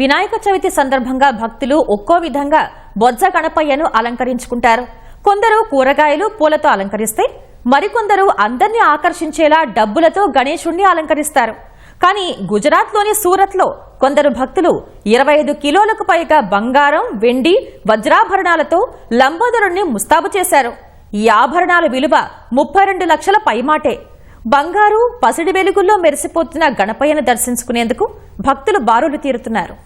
వినాయక చవితి సందర్భంగా భక్తులు ఒక్కో విధంగా బొజ్జ గణపయ్యను అలంకరించుకుంటారు. కొందరు కూరగాయలు పూలతో అలంకరిస్తే మరికొందరు అందర్నీ ఆకర్షించేలా డబ్బులతో గణేశుణ్ణి అలంకరిస్తారు. కానీ గుజరాత్లోని సూరత్లో కొందరు భక్తులు ఇరవై ఐదు కిలోలకు పైగా బంగారం వెండి వజ్రాభరణాలతో లంబోదరుణ్ణి ముస్తాబు చేశారు. ఈ ఆభరణాల విలువ ముప్పై రెండు లక్షల పైమాటే. బంగారు పసిడి వెలుగుల్లో మెరిసిపోతున్న గణపయ్యను దర్శించుకునేందుకు భక్తులు బారులు తీరుతున్నారు.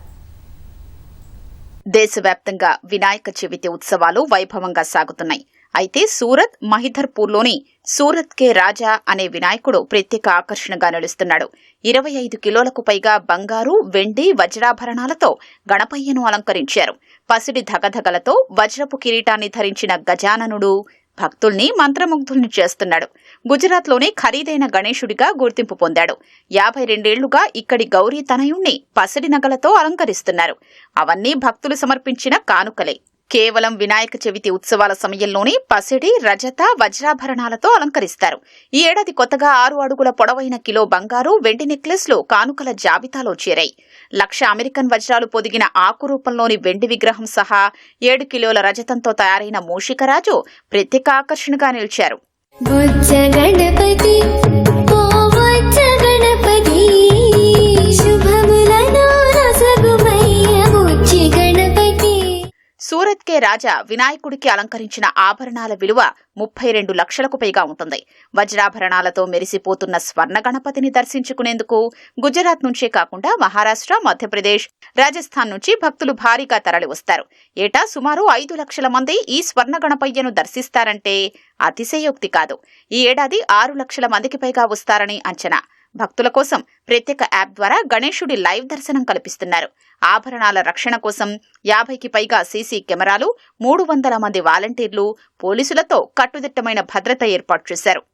దేశవ్యాప్తంగా వినాయక చవితి ఉత్సవాలు వైభవంగా సాగుతున్నాయి. అయితే సూరత్ మహిధర్పూర్లోని సూరత్ కే రాజా అనే వినాయకుడు ప్రత్యేక ఆకర్షణగా నిలుస్తున్నాడు. ఇరవై ఐదు కిలోలకు పైగా బంగారు వెండి వజ్రాభరణాలతో గణపయ్యను అలంకరించారు. పసిడి ధగధగలతో వజ్రపు కిరీటాన్ని ధరించిన గజాననుడు భక్తుల్ని మంత్రముగ్ధుల్ని చేస్తున్నాడు. గుజరాత్లోనే ఖరీదైన గణేశుడిగా గుర్తింపు పొందాడు. యాభై రెండేళ్ళుగా ఇక్కడి గౌరీ తనయుణ్ణి పసిడి నగలతో అలంకరిస్తున్నారు. అవన్నీ భక్తులు సమర్పించిన కానుకలే. కేవలం వినాయక చవితి ఉత్సవాల సమయంలోనే పసిడి రజత వజ్రాభరణాలతో అలంకరిస్తారు. ఈ ఏడాది కొత్తగా ఆరు అడుగుల పొడవైన కిలో బంగారు వెండి నెక్లెస్లు కానుకల జాబితాలో చేరాయి. లక్ష అమెరికన్ వజ్రాలు పొదిగిన ఆకు రూపంలోని వెండి విగ్రహం సహా ఏడు కిలోల రజతంతో తయారైన మూషికరాజు ప్రత్యేక ఆకర్షణగా నిలిచారు. బుజ్జ గణపతి సూరత్ కే రాజా వినాయకుడికి అలంకరించిన ఆభరణాల విలువ ముప్పై రెండు లక్షలకు పైగా ఉంటుంది. వజ్రాభరణాలతో మెరిసిపోతున్న స్వర్ణ గణపతిని దర్శించుకునేందుకు గుజరాత్ నుంచే కాకుండా మహారాష్ట్ర మధ్యప్రదేశ్ రాజస్థాన్ నుంచి భక్తులు భారీగా తరలివస్తారు. ఏటా సుమారు ఐదు లక్షల మంది ఈ స్వర్ణ గణపయ్యను దర్శిస్తారంటే అతిశయోక్తి కాదు. ఈ ఏడాది ఆరు లక్షల మందికి పైగా వస్తారని అంచనా. భక్తుల కోసం ప్రత్యేక యాప్ ద్వారా గణేశుడి లైవ్ దర్శనం కల్పిస్తున్నారు. ఆభరణాల రక్షణ కోసం యాభైకి పైగా సీసీ కెమెరాలు మూడు వందల మంది వాలంటీర్లు పోలీసులతో కట్టుదిట్టమైన భద్రత ఏర్పాటు చేశారు.